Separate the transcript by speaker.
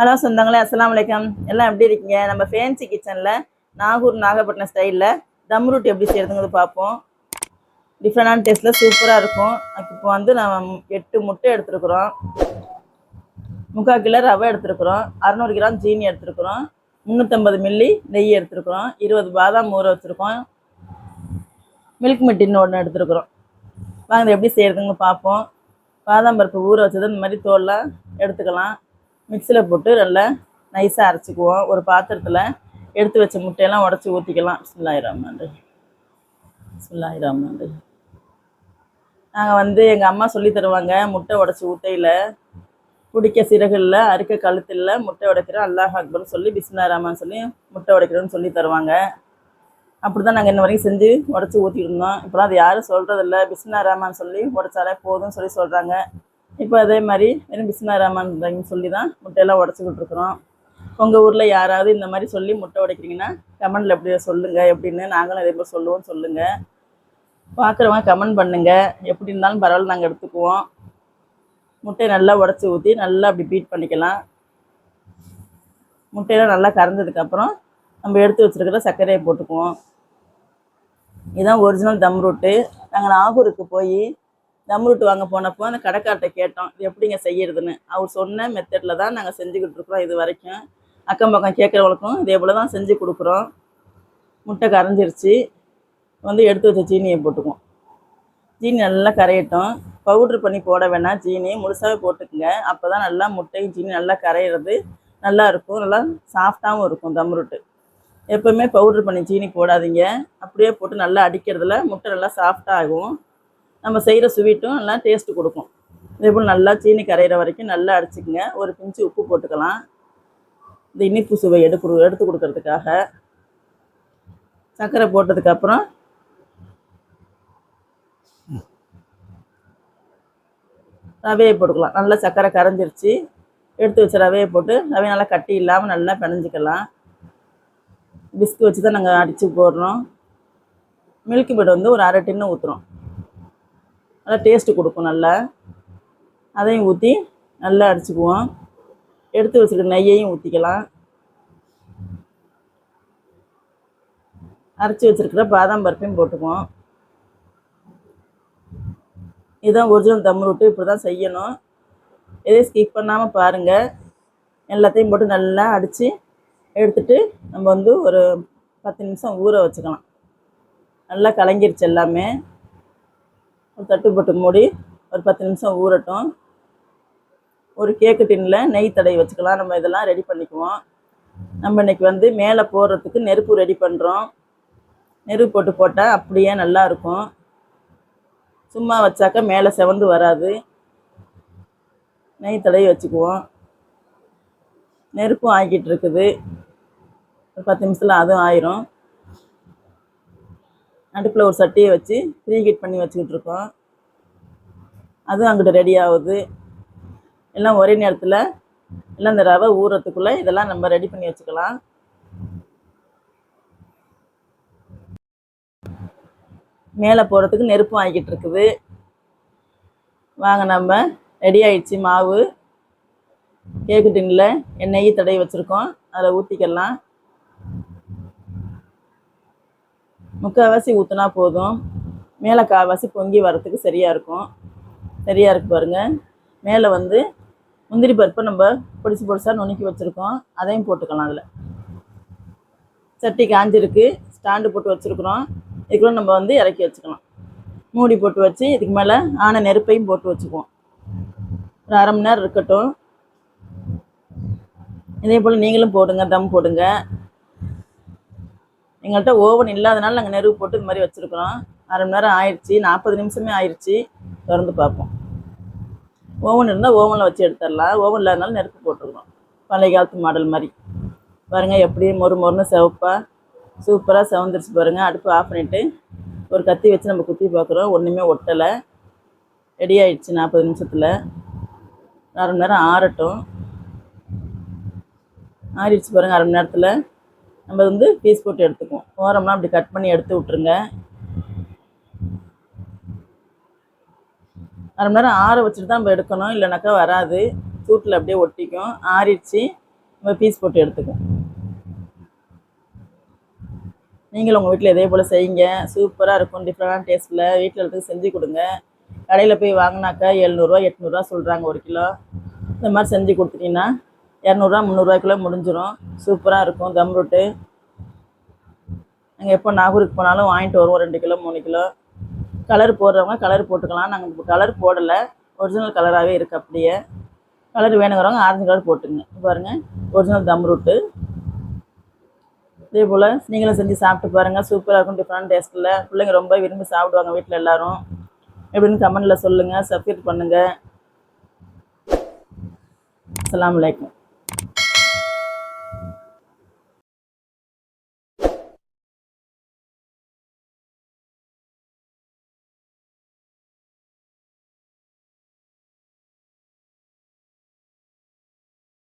Speaker 1: Hello சொந்தங்களே அஸ்லாம் வலைக்கம் எல்லாம் எப்படி இருக்கீங்க? நம்ம ஃபேன்சி கிச்சனில் நாகூர் நாகப்பட்டினம் ஸ்டைலில் தம் ரொட்டி எப்படி செய்கிறதுங்கிறது பார்ப்போம். டிஃப்ரெண்டான டேஸ்ட்டில் சூப்பராக இருக்கும். இப்போ வந்து நம்ம எட்டு முட்டை எடுத்துருக்குறோம். முக்கால் கிலோ ரவை எடுத்துருக்குறோம். அறநூறு கிராம் ஜீனி எடுத்துருக்குறோம். முந்நூற்றம்பது மில்லி நெய் எடுத்துருக்குறோம். இருபது பாதாம் ஊற வச்சுருக்கோம். மில்க் மிட்டின்னு ஒன்று எடுத்துருக்குறோம். வாங்க எப்படி செய்கிறதுங்க பார்ப்போம். பாதாம் பருப்பு ஊற வச்சது இந்த மாதிரி தோல்லாம் எடுத்துக்கலாம். மிக்சியில் போட்டு நல்லா நைஸாக அரைச்சிக்குவோம். ஒரு பாத்திரத்தில் எடுத்து வச்ச முட்டையெல்லாம் உடச்சி ஊற்றிக்கலாம் பிஸ்மில்லாஹி ரஹ்மான் ரஹீம். பிஸ்மில்லாஹி நாங்கள் வந்து எங்கள் அம்மா சொல்லி தருவாங்க முட்டை உடச்சி ஊற்றையில் பிடிக்க சிறகுல அறுக்க கழுத்தில் முட்டை உடைக்கிறோம். அல்லாஹ் அக்பர் சொல்லி பிஸ்மில்லா ரஹ்மான் சொல்லி முட்டை உடைக்கிறோன்னு சொல்லி தருவாங்க. அப்படி தான் நாங்கள் இன்ன வரைக்கும் செஞ்சு உடச்சி ஊற்றிட்டு இருந்தோம். இப்போலாம் அது யாரும் சொல்கிறதில்ல பிஸ்மில்லா ரஹ்மான் சொல்லி உடைச்சாலே போதும்னு சொல்லி சொல்கிறாங்க இப்போ அதே மாதிரி வெறும் பிஸ்மில்லா சொல்லி தான் முட்டையெல்லாம் உடச்சிக்கிட்டு இருக்கிறோம். உங்கள் ஊரில் யாராவது இந்த மாதிரி சொல்லி முட்டை உடைக்கிறீங்கன்னா கமெண்டில் எப்படி சொல்லுங்கள் எப்படின்னு நாங்களும் அதே மாதிரி சொல்லுவோம் சொல்லுங்கள் பார்க்குறவங்க கமெண்ட் பண்ணுங்கள் எப்படி இருந்தாலும் பரவாயில்ல நாங்கள் எடுத்துக்குவோம். முட்டையை நல்லா உடச்சி ஊற்றி நல்லா அப்படி பீட் பண்ணிக்கலாம். முட்டையெல்லாம் நல்லா கறந்ததுக்கப்புறம் நம்ம எடுத்து வச்சுருக்கிற சர்க்கரையை போட்டுக்குவோம். இதுதான் ஒரிஜினல் தம் ரூட்டு நாங்கள் நாகூருக்கு போய் தம் ரூட்டு வாங்க போனப்போ அந்த கடைக்கார்ட்ட கேட்டோம் இது எப்படிங்க செய்யறதுன்னு. அவர் சொன்ன மெத்தடில் தான் நாங்கள் செஞ்சுக்கிட்டு இருக்கிறோம் இது வரைக்கும். அக்கம் பக்கம் கேட்குறவங்களுக்கும் இதே போல் தான் செஞ்சு கொடுக்குறோம். முட்டை கரைஞ்சிருச்சு. வந்து எடுத்து வச்ச சீனியை போட்டுக்குவோம். சீனி நல்லா கரையட்டும். பவுட்ரு பண்ணி போட வேணாம் சீனி முழுசாகவே போட்டுக்குங்க. அப்போ தான் நல்லா முட்டையும் சீனி நல்லா கரையிறது நல்லா இருக்கும். நல்லா சாஃப்டாகவும் இருக்கும் தம்ருட்டு. எப்போவுமே பவுட்ரு பண்ணி சீனி போடாதீங்க. அப்படியே போட்டு நல்லா அடிக்கிறதுல முட்டை நல்லா சாஃப்டாகும் நம்ம செய்கிற ஸ்வீட்டும் நல்லா டேஸ்ட்டு கொடுக்கும். இதே போல் நல்லா சீனி கரையிற வரைக்கும் நல்லா அடிச்சுக்குங்க ஒரு பிஞ்சு உப்பு போட்டுக்கலாம். இந்த இனிப்பு சுவை எடுப்பு எடுத்து கொடுக்கறதுக்காக. சர்க்கரை போட்டதுக்கப்புறம் ரவையை போட்டுக்கலாம். நல்லா சர்க்கரை கரைஞ்சிருச்சு. எடுத்து வச்ச ரவையை போட்டு ரவையை நல்லா கட்டி இல்லாமல் நல்லா பிணைஞ்சிக்கலாம். பிஸ்கு வச்சு தான் நாங்கள் அடித்து போடுறோம். மில்க் மேட் வந்து ஒரு அரை டின்னு ஊற்றுறோம் நல்லா டேஸ்ட்டு கொடுக்கும் நல்லா. அதையும் ஊற்றி நல்லா அடிச்சுக்குவோம். எடுத்து வச்சுருக்க நெய்யையும் ஊற்றிக்கலாம் அரைச்சி வச்சுருக்கிற பாதாம் பருப்பையும் போட்டுக்குவோம். இதுதான் ஒரிஜினல் தம் விட்டு இப்படி தான் செய்யணும். எதையும் ஸ்கிப் பண்ணாமல் பாருங்கள் எல்லாத்தையும் போட்டு நல்லா அடித்து எடுத்துட்டு நம்ம வந்து ஒரு பத்து நிமிஷம் ஊற வச்சுக்கலாம். நல்லா கலங்கிருச்சு எல்லாமே. தட்டு போட்டு மூடி ஒரு பத்து நிமிஷம் ஊறட்டும். ஒரு கேக்கு டின்னில் நெய் தடவி வச்சுக்கலாம். நம்ம இதெல்லாம் ரெடி பண்ணிக்குவோம். நம்ம இன்றைக்கி வந்து மேலே போடுறதுக்கு நெருப்பு ரெடி பண்ணுறோம் நெருப்பு போட்டு போட்டால் அப்படியே நல்லாயிருக்கும் சும்மா வச்சாக்கா மேலே செவந்து வராது. நெய் தடவி வச்சுக்குவோம். நெருப்பும் ஆகிட்டு இருக்குது. ஒரு பத்து நிமிஷத்தில் அதுவும் ஆயிரும். நடுப்பில் ஒரு சட்டியை வச்சு ப்ரீ ஹீட் பண்ணி வச்சுக்கிட்டு இருக்கோம். அதுவும் அங்கிட்ட ரெடி ஆகுது. எல்லாம் ஒரே நேரத்தில் எல்லாம் இந்த ரவை ஊறுறதுக்குள்ளே இதெல்லாம் நம்ம ரெடி பண்ணி வச்சுக்கலாம். மேலே போகிறதுக்கு நெருப்பு வாங்கிக்கிட்டு இருக்குது. வாங்க நம்ம ரெடி ஆயிடுச்சு மாவு. கேக்கு டின்னில் எண்ணெய் தடவி வச்சுருக்கோம். அதில் ஊற்றிக்கலாம் முக்கால்வாசி ஊற்றினா போதும். மேலே கால்வாசி பொங்கி வரத்துக்கு சரியாக இருக்கும். சரியாக இருக்கு பாருங்கள் மேலே வந்து முந்திரி பருப்பை நம்ம பொடிசு பொடிசாக நுணுக்கி வச்சுருக்கோம். அதையும் போட்டுக்கலாம் அதில். சட்டி காஞ்சிருக்கு. ஸ்டாண்டு போட்டு வச்சுருக்குறோம். இதுக்குள்ளே நம்ம வந்து இறக்கி வச்சுக்கலாம். மூடி போட்டு வச்சு இதுக்கு மேலே ஆன நெருப்பையும் போட்டு வச்சுக்குவோம். ஒரு அரை மணி நேரம் இருக்கட்டும். இதே போல் நீங்களும் போடுங்க தம் போடுங்க. எங்கள்கிட்ட ஓவன் இல்லாதனால நாங்கள் நெருப்பு போட்டு இது மாதிரி வச்சுருக்குறோம். அரை மணி நேரம் ஆயிடுச்சு நாற்பது நிமிஷமே ஆயிடுச்சு திறந்து பார்ப்போம். ஓவன் இருந்தால் ஓவனில் வச்சு எடுத்துடலாம். ஓவன் இல்லாதனால நெருப்பு போட்டுருக்குறோம் பழைய காலத்து மாடல் மாதிரி. பாருங்கள் எப்படி மொறு மொறுன்னு சிவப்பாக சூப்பராக செவந்துருச்சு பாருங்கள் அடுப்பு ஆஃப் பண்ணிவிட்டு ஒரு கத்தி வச்சு நம்ம குத்தி பார்க்குறோம். ஒன்றுமே ஒட்டலை. ரெடி ஆயிடுச்சு நாற்பது நிமிஷத்தில். அரை மணி நேரம் ஆறட்டும். ஆறிடுச்சு பாருங்கள் அரை மணி நேரத்தில். நம்ம வந்து பீஸ் போட்டு எடுத்துக்குவோம். ஓரம்லாம் அப்படி கட் பண்ணி எடுத்து விட்ருங்க அரை மணி நேரம் ஆற வச்சுட்டு தான் நம்ம எடுக்கணும். இல்லைனாக்கா வராது. சூட்டில் அப்படியே ஒட்டிக்கும். ஆறிடுச்சு. நம்ம பீஸ் போட்டு எடுத்துக்குவோம். நீங்களும் உங்கள் வீட்டில் இதே போல் செய்யுங்க. சூப்பராக இருக்கும். டிஃப்ரெண்டான டேஸ்ட்டில் வீட்டில் எடுத்து செஞ்சு கொடுங்க. கடையில் போய் வாங்கினாக்கா எழுநூறுவா எட்நூறுவா சொல்கிறாங்க ஒரு கிலோ. இந்த மாதிரி செஞ்சு கொடுத்துட்டீங்கன்னா இரநூறுவா முந்நூறுவாய்க்குள்ளே முடிஞ்சிடும் சூப்பராக இருக்கும் தம் ரொட்டு. நாங்கள் எப்போ நாகூருக்கு போனாலும் வாங்கிட்டு வருவோம் ரெண்டு கிலோ மூணு கிலோ. கலர் போடுறவங்க கலர் போட்டுக்கலாம். நாங்கள் கலர் போடலை. ஒரிஜினல் கலராகவே இருக்குது அப்படியே. கலர் வேணுங்கிறவங்க ஆரஞ்சு கலர் போட்டுங்க. பாருங்கள் ஒரிஜினல் தம் ரூட்டு. இதே போல் நீங்களும் செஞ்சு சாப்பிட்டு பாருங்கள் சூப்பராக இருக்கும் டிஃப்ரெண்ட் டேஸ்ட்டில் பிள்ளைங்க ரொம்ப விரும்பி சாப்பிடுவாங்க வீட்டில் எல்லோரும். எப்படின்னு கமெண்டில் சொல்லுங்கள் சப்ஸ்கிரைப் பண்ணுங்கள் அலாம் வலைக்கம்